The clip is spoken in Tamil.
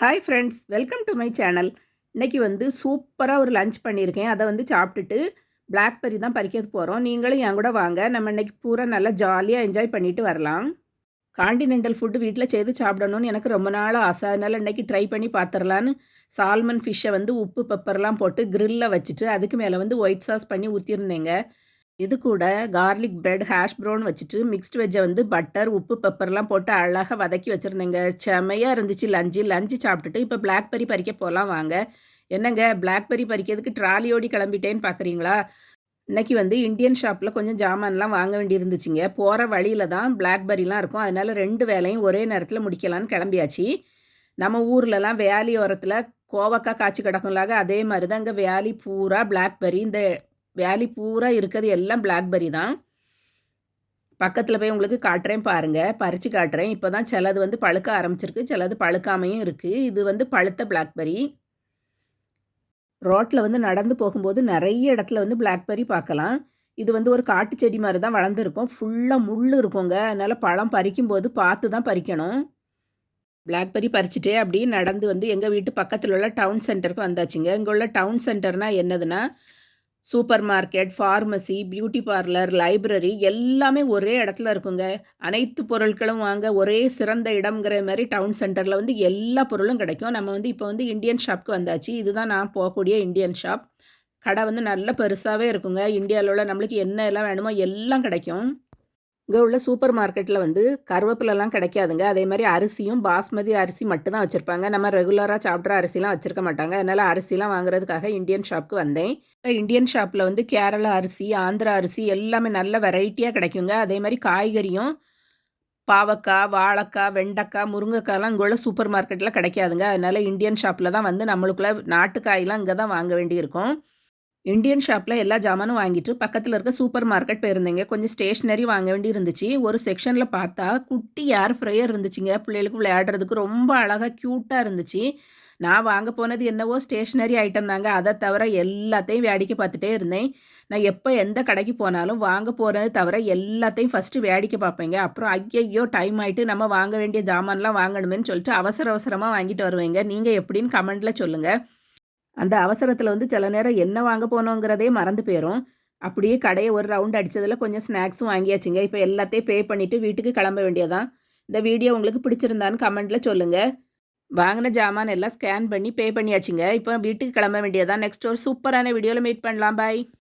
Hi friends welcome to my channel இன்றைக்கி வந்து சூப்பராக ஒரு லஞ்ச் பண்ணியிருக்கேன். அதை வந்து சாப்பிட்டுட்டு பிளாக்பெரி தான் பறிக்கிறது போகிறோம் நீங்களும் என் கூட வாங்க. நம்ம இன்றைக்கி பூரா நல்லா ஜாலியாக என்ஜாய் பண்ணிட்டு வரலாம். காண்டினென்டல் ஃபுட்டு வீட்டில் செய்து சாப்பிடணும்னு எனக்கு ரொம்ப நாள் ஆசை. அதனால் இன்றைக்கி ட்ரை பண்ணி பார்த்துடலான்னு சால்மன் ஃபிஷ்ஷை வந்து உப்பு பெப்பர்லாம் போட்டு க்ரில்லில் வச்சுட்டு அதுக்கு மேலே வந்து ஒயிட் சாஸ் பண்ணி ஊற்றிருந்தேங்க இது கூட கார்லிக் பிரெட் ஹேஷ் ப்ரௌன் வச்சுட்டு மிக்ஸ்ட் வெஜ்ஜை வந்து பட்டர் உப்பு பெப்பர்லாம் போட்டு அழகாக வதக்கி வச்சுருந்தேங்க. செமையாக இருந்துச்சு லஞ்சு லஞ்சு சாப்பிட்டுட்டு இப்போ பிளாக்பெரி பறிக்க போகலாம் வாங்க. என்னங்க பிளாக்பெரி பறிக்கிறதுக்கு ட்ராலியோடி கிளம்பிட்டேன்னு பார்க்குறீங்களா இன்றைக்கி வந்து இந்தியன் ஷாப்பில் கொஞ்சம் ஜாமான்லாம் வாங்க வேண்டி இருந்துச்சுங்க போகிற வழியில் தான் பிளாக்பெரிலாம் இருக்கும். அதனால் ரெண்டு வேலையும் ஒரே நேரத்தில் முடிக்கலான்னு கிளம்பியாச்சு. நம்ம ஊர்லலாம் வேலி ஓரத்தில் கோவக்காய் காய்ச்சி கிடக்கும்லாக அதே மாதிரி தான் இங்கே வேலி பூரா பிளாக்பெரி இந்த வேலி பூரா இருக்கிறது எல்லாம் பிளாக்பெரி தான். பக்கத்தில் போய் உங்களுக்கு காட்டுறேன் பாருங்கள் பறித்து காட்டுறேன். இப்போ தான் சிலது வந்து பழுக்க ஆரம்பிச்சிருக்கு. சிலது பழுக்காமையும் இருக்குது இது வந்து பழுத்த பிளாக்பெரி ரோட்டில் வந்து நடந்து போகும்போது நிறைய இடத்துல வந்து பிளாக்பெரி பார்க்கலாம். இது வந்து ஒரு காட்டு செடி மாதிரி தான் வளர்ந்துருக்கும். ஃபுல்லாக முள் இருக்குங்க. அதனால் பழம் பறிக்கும்போது பார்த்து தான் பறிக்கணும். பிளாக்பெரி பறிச்சுட்டே அப்படியே நடந்து வந்து எங்கள் வீட்டு பக்கத்தில் உள்ள டவுன் சென்டருக்கு வந்தாச்சுங்க. இங்கே உள்ள டவுன் சென்டர்னால் என்னதுன்னா supermarket pharmacy beauty parlour library எல்லாமே ஒரே இடத்துல இருக்குங்க. அனைத்து பொருட்களும் வாங்க ஒரே சிறந்த இடம்ங்கிற மாதிரி டவுன் சென்டரில் வந்து எல்லா பொருளும் கிடைக்கும். நம்ம வந்து இப்போ வந்து இந்தியன் ஷாப்க்கு வந்தாச்சு. இதுதான் நான் போகக்கூடிய இந்தியன் ஷாப். கடை வந்து நல்ல பெருசாகவே இருக்குங்க. இந்தியாவில் உள்ள நம்மளுக்கு என்ன எல்லாம் வேணுமோ எல்லாம் கிடைக்கும். இங்கே உள்ள சூப்பர் மார்க்கெட்டில் வந்து கருவேப்பிலெலாம் கிடைக்காதுங்க. அதே மாதிரி அரிசியும் பாஸ்மதி அரிசி மட்டும்தான் வச்சுருப்பாங்க. நம்ம ரெகுலராக சாப்பிட்ற அரிசிலாம் வச்சுருக்க மாட்டாங்க. அதனால் அரிசிலாம் வாங்குறதுக்காக இந்தியன் ஷாப்புக்கு வந்தேன். இந்தியன் ஷாப்பில் வந்து கேரளா அரிசி ஆந்திரா அரிசி எல்லாமே நல்ல வெரைட்டியாக கிடைக்குங்க. அதே மாதிரி காய்கறியும் பாவக்காய் வாழைக்காய் வெண்டைக்காய் முருங்கைக்காய்லாம் இங்கே உள்ள சூப்பர் மார்க்கெட்டில் கிடைக்காதுங்க. அதனால் இந்தியன் ஷாப்பில் தான் வந்து நம்மளுக்குள்ள நாட்டுக்காயெலாம் இங்கே தான் வாங்க வேண்டியிருக்கும். இந்தியன் ஷாப்பில் எல்லா ஜாமானும் வாங்கிட்டு பக்கத்தில் இருக்க சூப்பர் மார்க்கெட் போயிருந்தீங்க. கொஞ்சம் ஸ்டேஷ்னரி வாங்க வேண்டி இருந்துச்சு ஒரு செக்ஷனில் பார்த்தா குட்டி ஏர் ஃப்ரையர் இருந்துச்சுங்க. பிள்ளைகளுக்கு விளையாடுறதுக்கு ரொம்ப அழகாக க்யூட்டாக இருந்துச்சு. நான் வாங்க போனது என்னவோ ஸ்டேஷ்னரி ஐட்டம் தாங்க. அதை தவிர எல்லாத்தையும் வேடிக்கை பார்த்துட்டே இருந்தேன். நான் எப்போ எந்த கடைக்கு போனாலும் வாங்க போகிறது தவிர எல்லாத்தையும் ஃபஸ்ட்டு வேடிக்கை பார்ப்பேங்க. அப்புறம் ஐயையோ டைம் ஆகிட்டு நம்ம வாங்க வேண்டிய ஜாமான்லாம் வாங்கணுமேனு சொல்லிட்டு அவசர அவசரமாக வாங்கிட்டு வருவேங்க. நீங்கள் எப்படின்னு கமெண்ட்டில் சொல்லுங்கள் அந்த அவசரத்தில் வந்து சில நேரம் என்ன வாங்க போனோங்கிறதே மறந்து போயிடும் அப்படியே கடையை ஒரு ரவுண்ட் அடித்ததில் கொஞ்சம் ஸ்நாக்ஸும் வாங்கியாச்சுங்க. இப்போ எல்லாத்தையும் பே பண்ணிவிட்டு வீட்டுக்கு கிளம்ப வேண்டியதான் இந்த வீடியோ உங்களுக்கு பிடிச்சிருந்தான்னு கமெண்ட்டில் சொல்லுங்கள் வாங்கின ஜாமான் எல்லாம் ஸ்கேன் பண்ணி பே பண்ணியாச்சுங்க. இப்போ வீட்டுக்கு கிளம்ப வேண்டியதான் நெக்ஸ்ட் ஒரு சூப்பரான வீடியோவில் மீட் பண்ணலாம். பாய்